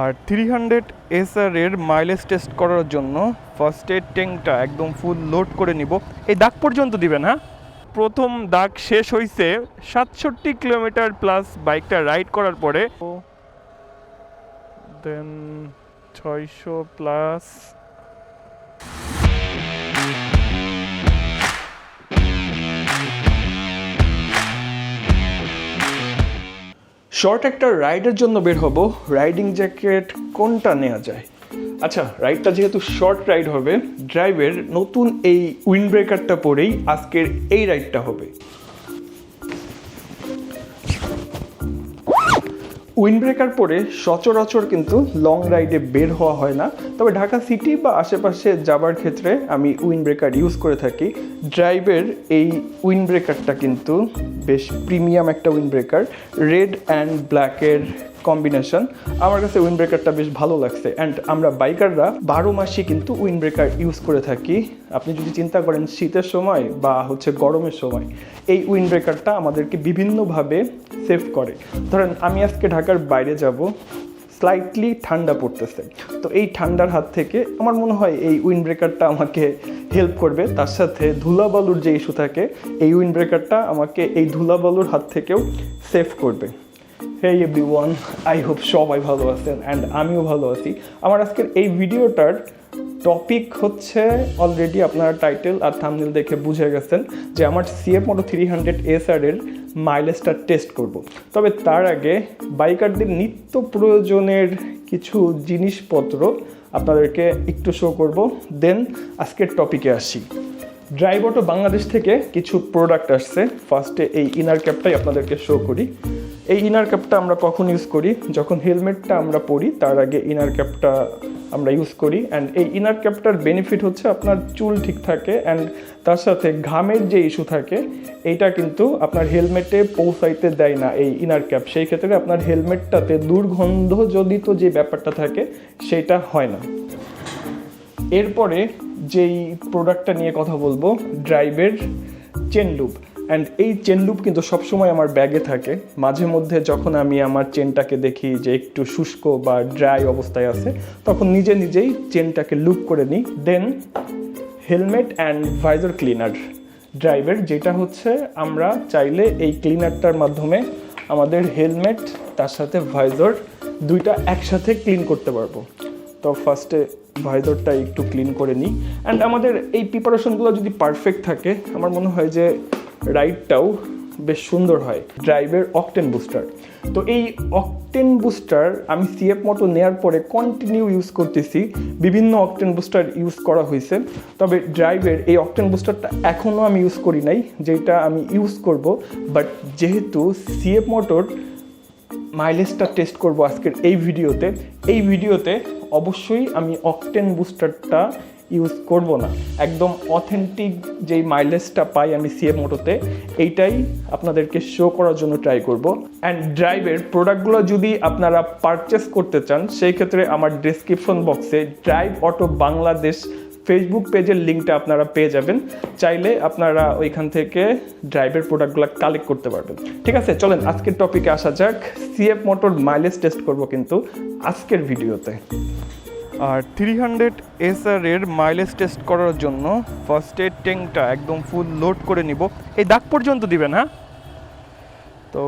আর three hundred এসআরের mileage test করার জন্য ফার্স্ট এড ট্যাঙ্কটা একদম ফুল লোড করে নিব। এই দাগ পর্যন্ত দিবেন হ্যাঁ? প্রথম দাগ শেষ হয়েছে সাতষট্টি কিলোমিটার প্লাস বাইকটা রাইড করার পরে দেন ছয়শো প্লাস শর্ট একটা রাইডের জন্য বের হব। রাইডিং জ্যাকেট কোনটা নেওয়া যায়? আচ্ছা রাইডটা যেহেতু শর্ট রাইড হবে, ড্রাইভের নতুন এই উইন্ড ব্রেকারটা পরেই আজকের এই রাইডটা হবে। উইন্ড ব্রেকার পরে সচরাচর কিন্তু লং রাইডে বের হওয়া হয় না। তবে ঢাকা সিটি বা আশেপাশে যাবার ক্ষেত্রে আমি উইন্ডব্রেকার ইউজ করে থাকি। ড্রাইভের এই উইন্ডব্রেকারটা কিন্তু বেশ প্রিমিয়াম একটা উইন্ডব্রেকার। রেড অ্যান্ড ব্ল্যাকের কম্বিনেশন আমার কাছে উইন্ড ব্রেকারটা বেশ ভালো লাগছে। অ্যান্ড আমরা বাইকাররা বারো মাসই কিন্তু উইন্ড ব্রেকার ইউজ করে থাকি। আপনি যদি চিন্তা করেন, শীতের সময় বা হচ্ছে গরমের সময়, এই উইন্ড ব্রেকারটা আমাদেরকে বিভিন্নভাবে সেভ করে। ধরেন, আমি আজকে ঢাকার বাইরে যাব স্লাইটলি ঠান্ডা পড়তেছে। তো এই ঠান্ডার হাত থেকে আমার মনে হয় এই উইন্ড ব্রেকারটা আমাকে হেল্প করবে। তার সাথে ধুলাবালুর যে ইস্যু থাকে, এই উইন্ড ব্রেকারটা আমাকে এই ধুলাবালুর হাত থেকেও সেভ করবে। Hey everyone I hope সবাই ভালো আছেন অ্যান্ড আমিও ভালো আছি। আমার আজকের এই ভিডিওটার টপিক হচ্ছে অলরেডি আপনারা টাইটেল আর থামনেল দেখে বুঝে গেছেন যে আমার সিএফ মোটো থ্রি হান্ড্রেড এসআরের মাইলেজটা টেস্ট করব। তবে তার আগে বাইকারদের নিত্য প্রয়োজনের কিছু জিনিসপত্র আপনাদেরকে একটু শো করব। দেন আজকের টপিকে আসি। ড্রাইভ অটো বাংলাদেশ থেকে কিছু প্রোডাক্ট আসছে। ফার্স্টে এই ইনার ক্যাপটাই আপনাদেরকে শো করি। এই ইনার ক্যাপটা আমরা কখন ইউজ করি? যখন হেলমেটটা আমরা পরি, তার আগে ইনার ক্যাপটা আমরা ইউজ করি। অ্যান্ড এই ইনার ক্যাপটার বেনিফিট হচ্ছে আপনার চুল ঠিক থাকে অ্যান্ড তার সাথে ঘামের যে ইস্যু থাকে, এইটা কিন্তু আপনার হেলমেটে পৌঁছাইতে দেয় না এই ইনার ক্যাপ সেই ক্ষেত্রে আপনার হেলমেটটাতে দুর্গন্ধ জনিত যে ব্যাপারটা থাকে, সেটা হয় না। এরপরে যেই প্রোডাক্টটা নিয়ে কথা বলব ড্রাইভের চেন লুপ অ্যান্ড এই চেন লুপ কিন্তু সবসময় আমার ব্যাগে থাকে। মাঝে মধ্যে যখন আমি আমার চেনটাকে দেখি যে একটু শুষ্ক বা ড্রাই অবস্থায় আছে, তখন নিজে নিজেই চেনটাকে লুপ করে নিই। Then helmet and visor cleaner ড্রাইভের যেটা হচ্ছে আমরা চাইলে এই ক্লিনারটার মাধ্যমে আমাদের হেলমেট তার সাথে ভাইজর দুইটা একসাথে ক্লিন করতে পারব। তো ফার্স্টে ভাইজরটা একটু ক্লিন করে নিই। অ্যান্ড আমাদের এই প্রিপারেশনগুলো যদি পারফেক্ট থাকে, আমার মনে হয় যে রাইডটাও বেশ সুন্দর হয় ড্রাইভের অকটেন বুস্টার তো এই অকটেন বুস্টার আমি সিএফ মোটো নেওয়ার পরে কন্টিনিউ ইউজ করতেছি, বিভিন্ন অকটেন বুস্টার ইউজ করা হয়েছে। তবে ড্রাইভের এই অকটেন বুস্টারটা এখনও আমি ইউজ করি নাই, যেটা আমি ইউজ করব। বাট যেহেতু সিএফ মোটর মাইলেজটা টেস্ট করব আজকের এই ভিডিওতে এই ভিডিওতে অবশ্যই আমি অকটেন বুস্টারটা ইউজ করব না। একদম অথেন্টিক যেই মাইলেজটা পাই আমি সিএম মোটোতে এইটাই আপনাদেরকে শো করার জন্য ট্রাই করব। অ্যান্ড ড্রাইভের প্রোডাক্টগুলো যদি আপনারা পারচেস করতে চান, সেই ক্ষেত্রে আমার ডিসক্রিপশন বক্সে ড্রাইভ অটো বাংলাদেশ ফেসবুক পেজের লিঙ্কটা আপনারা পেয়ে যাবেন। চাইলে আপনারা ওইখান থেকে ড্রাইভের প্রোডাক্টগুলো কালেক্ট করতে পারবেন। ঠিক আছে, চলেন আজকের টপিকে আসা যাক। সিএফ মোটর মাইলেজ টেস্ট করব কিন্তু আজকের ভিডিওতে আর থ্রি হান্ড্রেড এসআরের মাইলেজ টেস্ট করার জন্য ফার্স্ট এড ট্যাঙ্কটা একদম ফুল লোড করে নিব। এই দাগ পর্যন্ত দিবেন হ্যাঁ? তো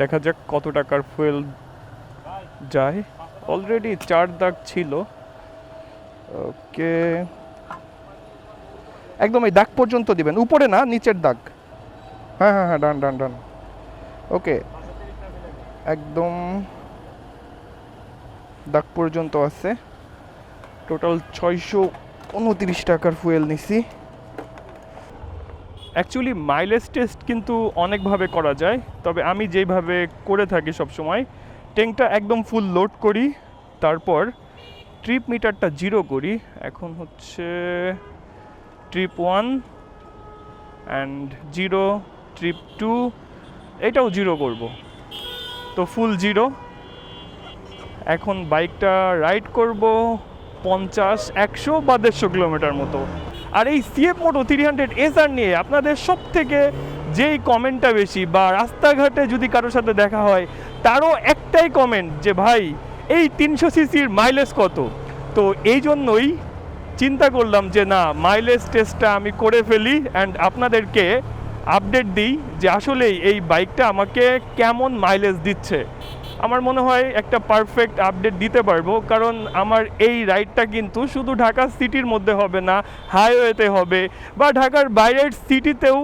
দেখা যাক কত টাকার ফুয়েল যায়। অলরেডি চার দাগ ছিল। ওকে একদম এই দাগ পর্যন্ত দিবেন। উপরে না, নিচের দাগ? হ্যাঁ হ্যাঁ হ্যাঁ ডান ডান ডান। ওকে একদম দাগ পর্যন্ত আছে। টোটাল ছয়শো উনত্রিশ টাকার ফুয়েল নিছি। অ্যাকচুয়ালি মাইলেজ টেস্ট কিন্তু অনেকভাবে করা যায়, তবে আমি যেইভাবে করে থাকি সবসময় ট্যাঙ্কটা একদম ফুল লোড করি, তারপর ট্রিপ মিটারটা জিরো করি। এখন হচ্ছে trip one and zero trip two এটাও জিরো করব। তো ফুল জিরো এখন বাইকটা রাইড করব পঞ্চাশ, একশো বা দেড়শো কিলোমিটার মতো। আর এই CF moto three hundred SR নিয়ে আপনাদের সব থেকে যেই কমেন্টটা বেশি বা রাস্তাঘাটে যদি কারোর সাথে দেখা হয়, তারও একটাই কমেন্ট যে, ভাই, এই তিনশো সিসির মাইলেজ কত? তো এই জন্যই চিন্তা করলাম যে, না মাইলেজ টেস্টটা আমি করে ফেলি অ্যান্ড আপনাদেরকে আপডেট দিই যে, আসলেই এই বাইকটা আমাকে কেমন মাইলেজ দিচ্ছে। আমার মনে হয় একটা পারফেক্ট আপডেট দিতে পারব, কারণ আমার এই রাইডটা কিন্তু শুধু ঢাকা সিটির মধ্যে হবে না হাইওয়েতে হবে, বা ঢাকার বাইরের সিটিতেও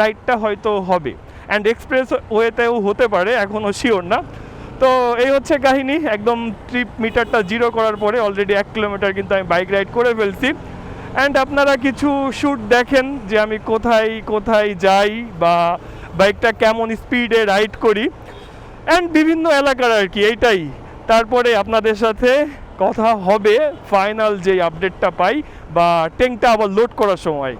রাইডটা হয়তো হবে অ্যান্ড এক্সপ্রেস ওয়েতেও হতে পারে এখনও শিওর না। তো এই হচ্ছে কাহিনী, একদম ট্রিপ মিটারটা জিরো করার পরে অলরেডি এক কিলোমিটার কিন্তু আমি বাইক রাইড করে ফেলছি। অ্যান্ড আপনারা কিছু শ্যুট দেখেন যে আমি কোথায় কোথায় যাই, বা বাইকটা কেমন স্পিডে রাইড করি। অ্যান্ড বিভিন্ন এলাকার আর কি, এইটাই। তারপরে আপনাদের সাথে কথা হবে ফাইনাল যে আপডেটটা পাই, বা ট্যাঙ্কটা আবার লোড করার সময়।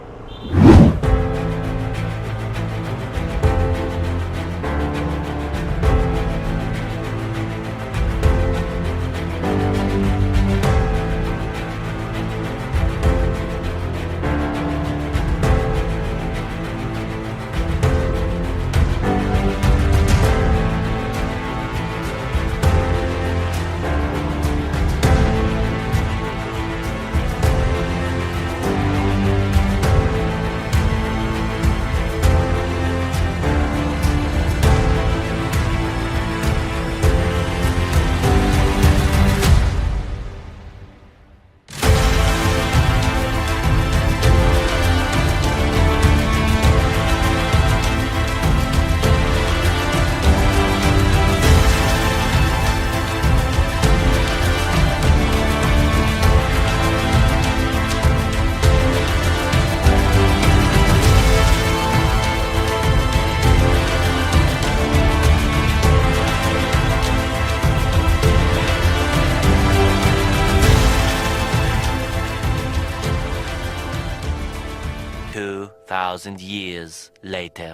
Two thousand years later.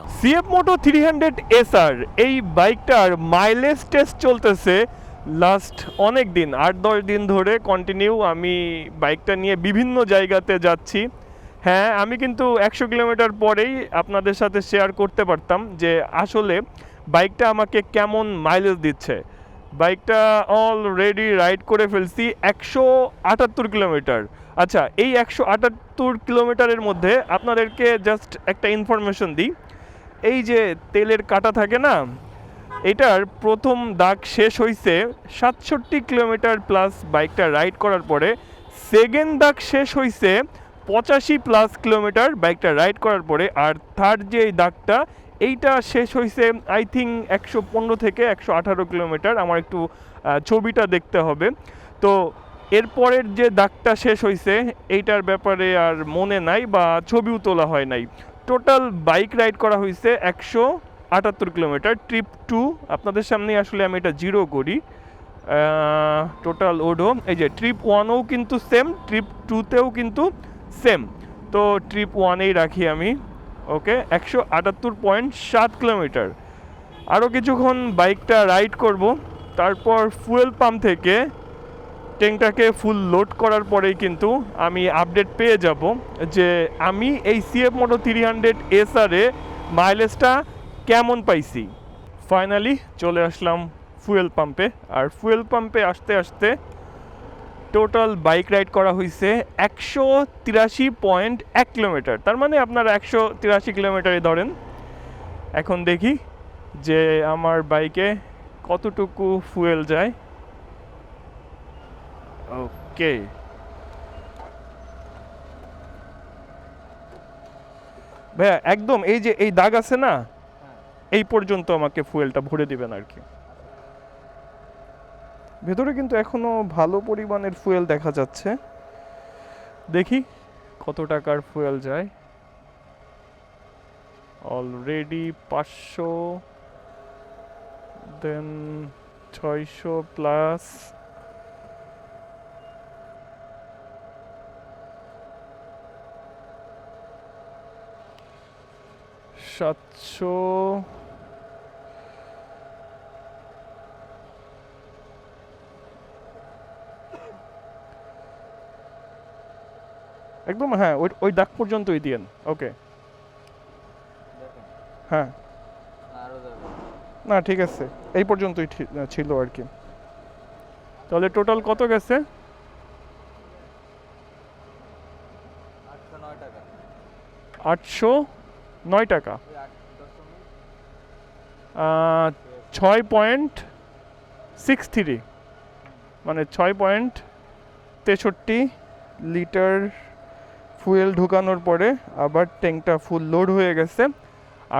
Moto three hundred SR এই বাইকটার মাইলেজ টেস্ট চলতেছে লাস্ট অনেক দিন, আট দশ দিন ধরে কন্টিনিউ আমি বাইকটা নিয়ে বিভিন্ন জায়গাতে যাচ্ছি হ্যাঁ আমি কিন্তু একশো কিলোমিটার পরেই আপনাদের সাথে শেয়ার করতে পারতাম যে আসলে বাইকটা আমাকে কেমন মাইলেজ দিচ্ছে বাইকটা অলরেডি রাইড করে ফেলছি একশো আটাত্তর কিলোমিটার আচ্ছা এই একশো আটাত্তর কিলোমিটারের মধ্যে আপনাদেরকে জাস্ট একটা ইনফরমেশন দিই। এই যে তেলের কাটা থাকে না, এটার প্রথম দাগ শেষ হয়েছে সাতষট্টি কিলোমিটার প্লাস বাইকটা রাইড করার পরে। সেকেন্ড দাগ শেষ হয়েছে পঁচাশি প্লাস কিলোমিটার বাইকটা রাইড করার পরে। আর থার্ড যে দাগটা এইটা শেষ হয়েছে আই থিঙ্ক একশো পনেরো থেকে একশো আঠারো কিলোমিটার। আমার একটু ছবিটা দেখতে হবে। তো, এরপরের যে দাগটা শেষ হয়েছে এইটার ব্যাপারে আর মনে নাই বা ছবিও তোলা হয় নাই। টোটাল বাইক রাইড করা হয়েছে একশো আটাত্তর কিলোমিটার ট্রিপ টু আপনাদের সামনে আসলে আমি এটা জিরো করি। টোটাল ওডো এই যে ট্রিপ ওয়ানও কিন্তু সেম ট্রিপ টুতেও কিন্তু সেম তো ট্রিপ ওয়ানেই রাখি আমি। ওকে, একশো আটাত্তর পয়েন্ট সাত কিলোমিটার। আরও কিছুক্ষণ বাইকটা রাইড করব, তারপর ফুয়েল পাম্প থেকে ট্যাঙ্কটাকে ফুল লোড করার পরেই কিন্তু আমি আপডেট পেয়ে যাব যে আমি এই সিএফ মোটো থ্রি হান্ড্রেড এসআরে মাইলেজটা কেমন পাইছি। ফাইনালি চলে আসলাম ফুয়েল পাম্পে, আর ফুয়েল পাম্পে আসতে আসতে টোটাল বাইক রাইড করা হয়েছে একশো তিরাশি পয়েন্ট এক কিলোমিটার। তার মানে আপনারা একশো তিরাশি কিলোমিটারই ধরেন। এখন দেখি যে আমার বাইকে কতটুকু ফুয়েল যায়। ওকে। ভাইয়া, একদম এই যে এই দাগ আছে না, এই পর্যন্ত আমাকে ফুয়েলটা ভরে দিবেন আর কি। ভেতরে কিন্তু এখনও ভালো পরিমাণের ফুয়েল দেখা যাচ্ছে। দেখি কত টাকার ফুয়েল যায়। অলরেডি পাঁচশো দেন ছয়শো প্লাস সাতশো একদম হ্যাঁ ওই ওই দাগ পর্যন্তই দিয়েন ওকে। হ্যাঁ। না, ঠিক আছে, এই পর্যন্তই ছিল আর কি। তাহলে টোটাল কত গেছে? আটশো নয় টাকা। ছয় পয়েন্ট সিক্স থ্রি মানে ছয় পয়েন্ট তেষট্টি লিটার ফুয়েল ঢুকানোর পরে আবার ট্যাঙ্কটা ফুল লোড হয়ে গেছে,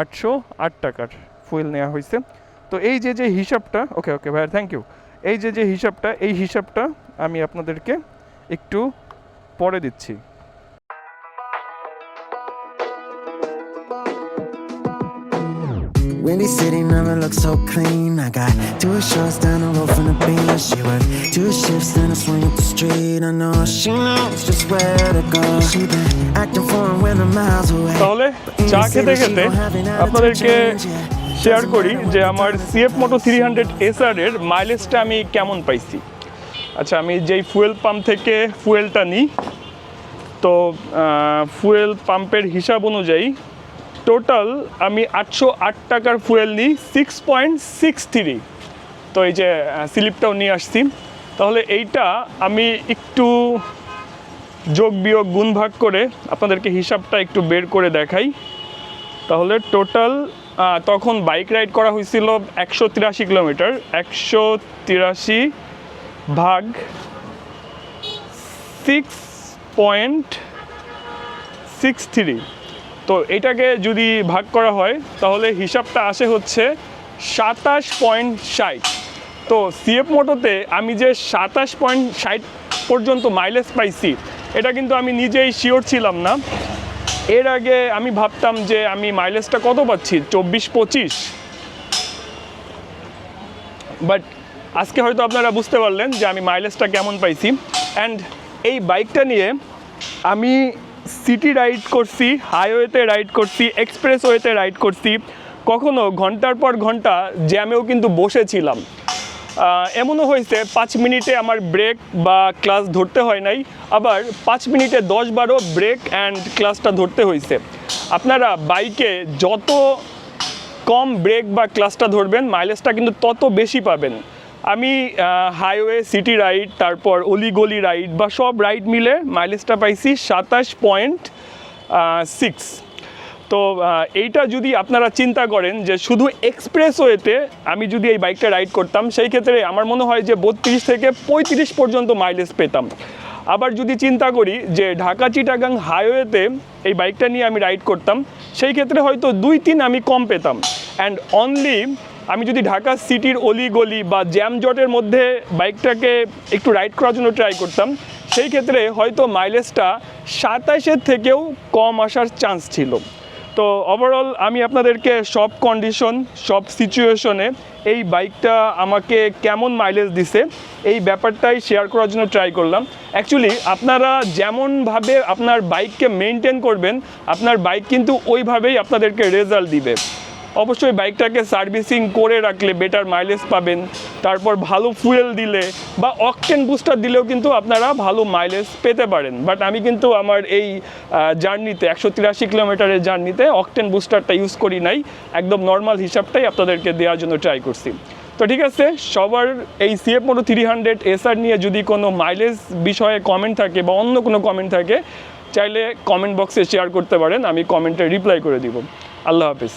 আটশো আট টাকার ফুয়েল নেওয়া হয়েছে। তো এই যে যে হিসাবটা, ওকে ওকে ভাই থ্যাংক ইউ এই যে যে হিসাবটা, এই হিসাবটা আমি আপনাদেরকে একটু পরে দিচ্ছি। Windy City never looks so clean. I got two shots down the road from the beach. She worked two shifts in a swing up the street. I know she knows just where to go. She been acting foreign when I'm miles away. তাহলে চা খেতে খেতে আপনাদেরকে share করি যে আমার CF moto three hundred SR এর মাইলেজটা আমি কেমন পাইছি আচ্ছা আমি যেই ফুয়েল পাম্প থেকে ফুয়েলটা নিই তো ফুয়েল পাম্পের হিসাব অনুযায়ী টোটাল আমি আটশো আট টাকার ফুয়েল নিই সিক্স পয়েন্ট সিক্স থ্রি তো এই যে স্লিপটাও নিয়ে আসছি। তাহলে এইটা আমি একটু যোগ বিয়োগ গুণ ভাগ করে আপনাদেরকে হিসাবটা একটু বের করে দেখাই। তাহলে টোটাল তখন বাইক রাইড করা হয়েছিল একশো তিরাশি কিলোমিটার। একশো তিরাশি ভাগ সিক্স পয়েন্ট সিক্স থ্রি তো এটাকে যদি ভাগ করা হয়, তাহলে হিসাবটা আসে হচ্ছে সাতাশ পয়েন্ট ষাট। তো সিএফ মোটোতে আমি যে সাতাশ পয়েন্ট ষাট পর্যন্ত মাইলেজ পাইছি, এটা কিন্তু আমি নিজেই শিওর ছিলাম না। এর আগে আমি ভাবতাম যে আমি মাইলেজটা কত পাচ্ছি? চব্বিশ পঁচিশ। বাট আজকে হয়তো আপনারা বুঝতে পারলেন যে আমি মাইলেজটা কেমন পাইছি। অ্যান্ড এই বাইকটা নিয়ে আমি সিটি রাইড করছি হাইওয়েতে রাইড করছি এক্সপ্রেস ওয়েতে রাইড করছি। কখনো ঘণ্টার পর ঘণ্টা জ্যামেও কিন্তু বসেছিলাম। এমনও হয়েছে, পাঁচ মিনিটে আমার ব্রেক বা ক্লাস ধরতে হয় নাই, আবার পাঁচ মিনিটে দশ বারো ব্রেক অ্যান্ড ক্লাসটা ধরতে হয়েছে। আপনারা বাইকে যত কম ব্রেক বা ক্লাসটা ধরবেন মাইলেজটা কিন্তু তত বেশি পাবেন। আমি হাইওয়ে সিটি রাইড তারপর অলিগলি রাইড বা সব রাইড মিলে মাইলেজটা পাইছি সাতাশ পয়েন্ট সিক্স তো এইটা যদি আপনারা চিন্তা করেন যে শুধু এক্সপ্রেসওয়েতে আমি যদি এই বাইকটা রাইড করতাম, সেই ক্ষেত্রে আমার মনে হয় যে বত্রিশ থেকে পঁয়ত্রিশ পর্যন্ত মাইলেজ পেতাম। আবার যদি চিন্তা করি যে ঢাকা চিটাগাং হাইওয়েতে এই বাইকটা নিয়ে আমি রাইড করতাম, সেই ক্ষেত্রে হয়তো দুই তিন আমি কম পেতাম। অ্যান্ড অনলি আমি যদি ঢাকা সিটির অলি গলি বা জ্যাম জটের মধ্যে বাইকটাকে একটু রাইড করার জন্য ট্রাই করতাম, সেই ক্ষেত্রে হয়তো মাইলেজটা সাতাশের থেকেও কম আসার চান্স ছিল। তো ওভারঅল আমি আপনাদেরকে সব কন্ডিশন সব সিচুয়েশনে এই বাইকটা আমাকে কেমন মাইলেজ দিছে, এই ব্যাপারটাই শেয়ার করার জন্য ট্রাই করলাম। অ্যাকচুয়ালি আপনারা যেমনভাবে আপনার বাইককে মেনটেন করবেন, আপনার বাইক কিন্তু ওইভাবেই আপনাদেরকে রেজাল্ট দিবে। অবশ্যই বাইকটাকে সার্ভিসিং করে রাখলে বেটার মাইলেজ পাবেন। তারপর ভালো ফুয়েল দিলে বা অকটেন বুস্টার দিলেও কিন্তু আপনারা ভালো মাইলেজ পেতে পারেন। বাট আমি কিন্তু আমার এই জার্নিতে একশো তিরাশি কিলোমিটারের জার্নিতে অকটেন বুস্টারটা ইউজ করি নাই। একদম নর্মাল হিসাবটাই আপনাদেরকে দেওয়ার জন্য ট্রাই করছি। তো ঠিক আছে, সবার এই CF moto three hundred SR নিয়ে যদি কোনো মাইলেজ বিষয়ে কমেন্ট থাকে বা অন্য কোনো কমেন্ট থাকে, চাইলে কমেন্ট বক্সে শেয়ার করতে পারেন, আমি কমেন্টে রিপ্লাই করে দিব। আল্লাহ হাফিজ।